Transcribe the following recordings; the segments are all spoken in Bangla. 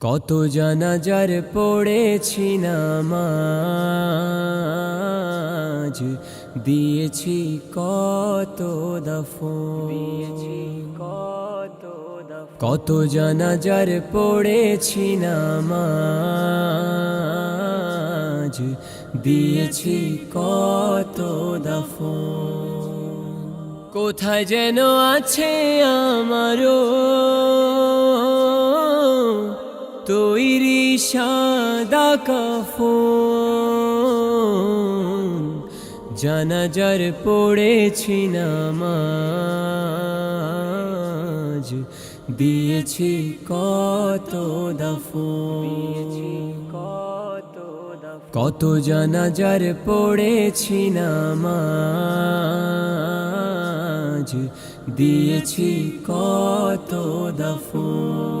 কত জানাজার পড়েছি নামাজ দিয়েছি কত দফন। কত কত জানাজার পড়েছি নামাজ দিয়েছি কত দফন। কোথায় যেন আছে আমারও তৈরি সাদা কাফন জানাজার পড়েছি নামাজ দিয়েছি কত দফন কত জানাজার পড়েছি নামাজ দিয়েছি কত দফন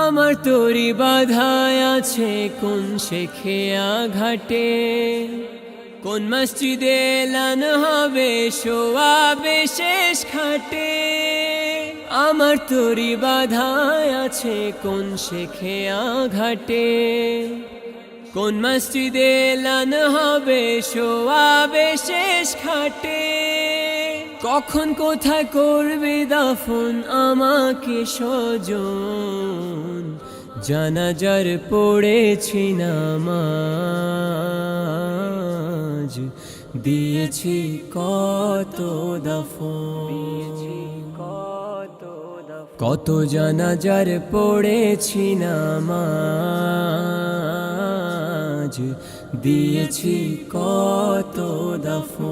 আমার তোরি বাধায় আছে, কোন শেখেয়া ঘাটে কোন মসজিদে লান হবে শোয়াবে শেষ খাটে? আমার তোরি বাধায় আছে, কোন শেখেয়া ঘাটে কোন মসজিদে লান হবে শোয়াবে শেষ খাটে? কখন কোথায় করবে দাফন আমাকে সজন জানাজার পড়েছি নামাজ। দিয়েছি কত দফন। কত কত জানাজার পড়েছি নামাজ। দিয়েছি কত দফন।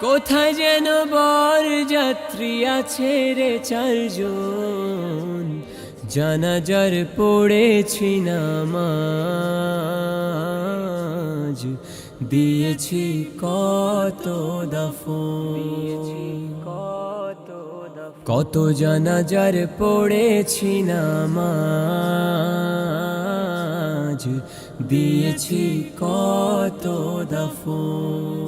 কোথায় যেন বর যাত্রী আছে রে চারজন? জানাজার পড়েছি নামাজ। দিয়েছি কত দফন। কত কত জানাজার পড়েছি নামাজ। দিয়েছি কত দফন।